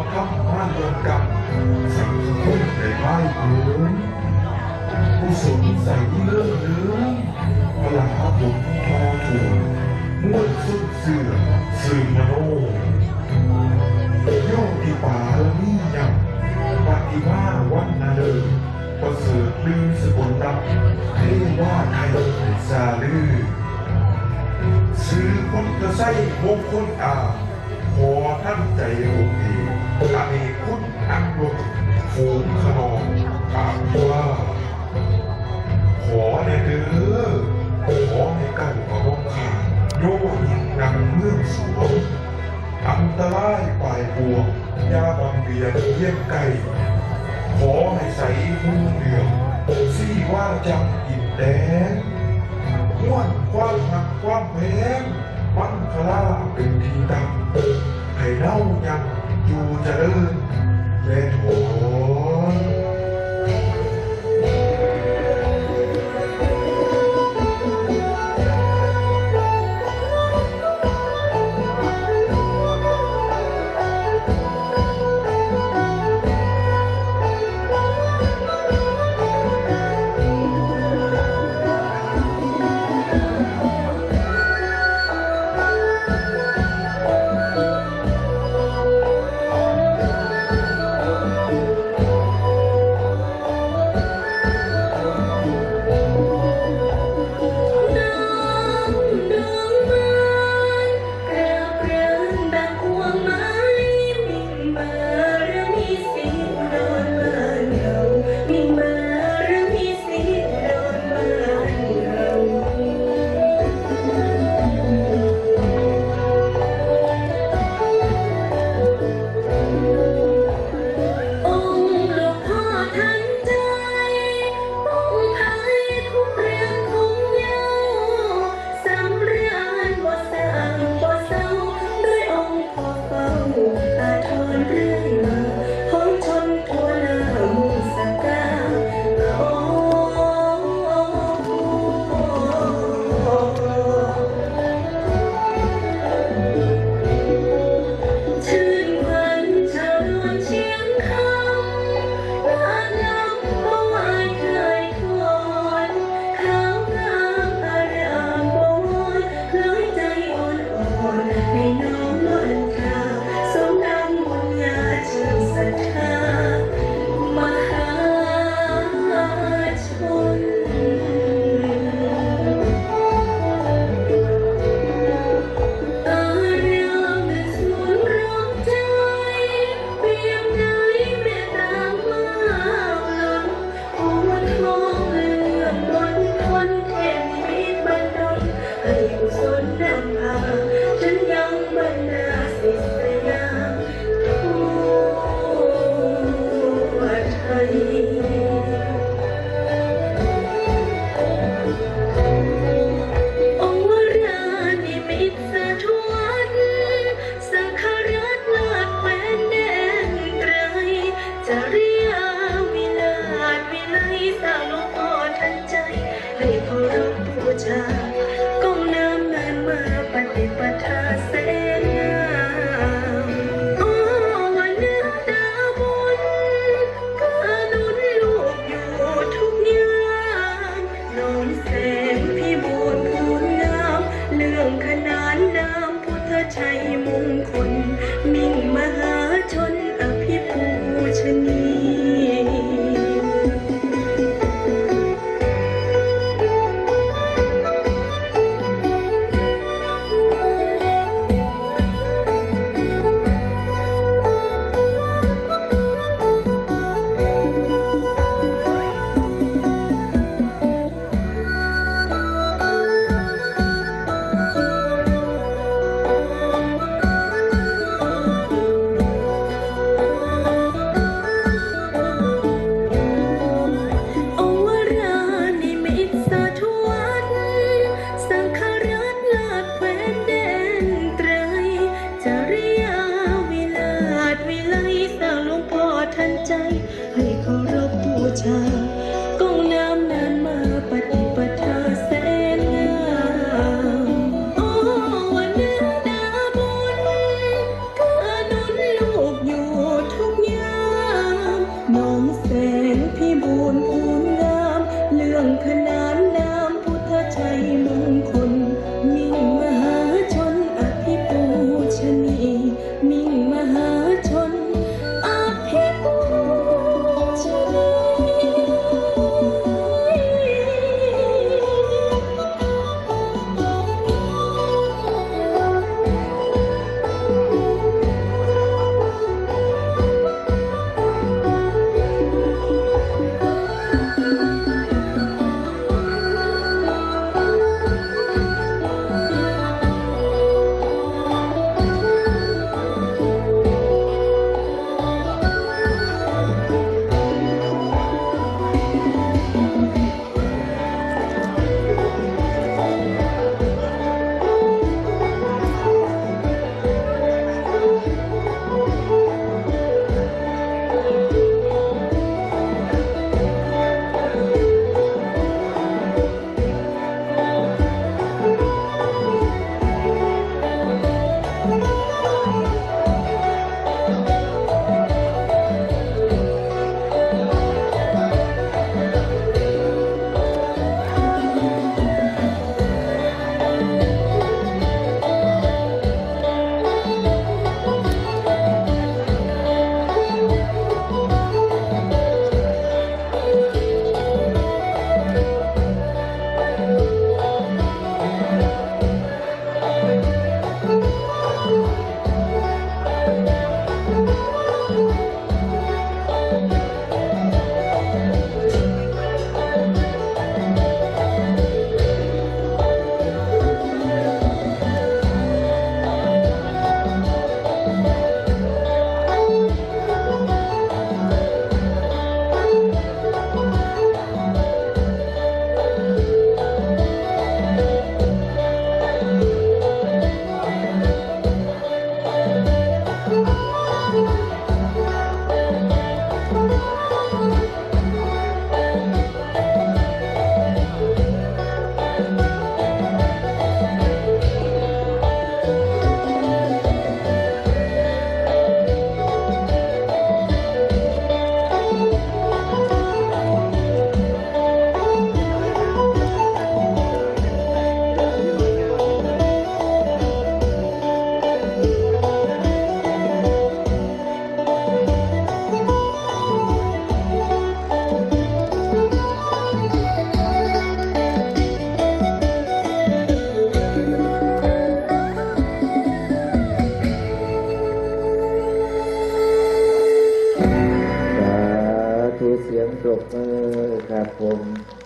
มาทับร่างโดนกับสังคุกในบ้านเรือนผู้สูงใส่เลื่อนเลือนพลังพระบุพอถูกมวดสุดเสื่อสื่อมโนย่อที่ป่าละนี่ยังปฏิวาวันนาเดิมประเสริฐลือสกุลดับเทว่าไทยสาลือสื่อคนกระไซมงคลอาขอท่านใจหก ทะดีคุณนอังลุกฝูงขนองกราบว่าขอในเดือขอในกันกระบองขาโยกยินนำเรื่องสวงอันตรายปลายบวงยาบำเบียนเยี่ยมไก่ขอให้ใสมุ่เหลืองซี่ว่าจำงอิ่แดงม้วนความหักความแพงมันคลาเป็นทีดำไงให้เล่ายัง ดูเจริญเล่นโห Sorry. นพี่บูนพูน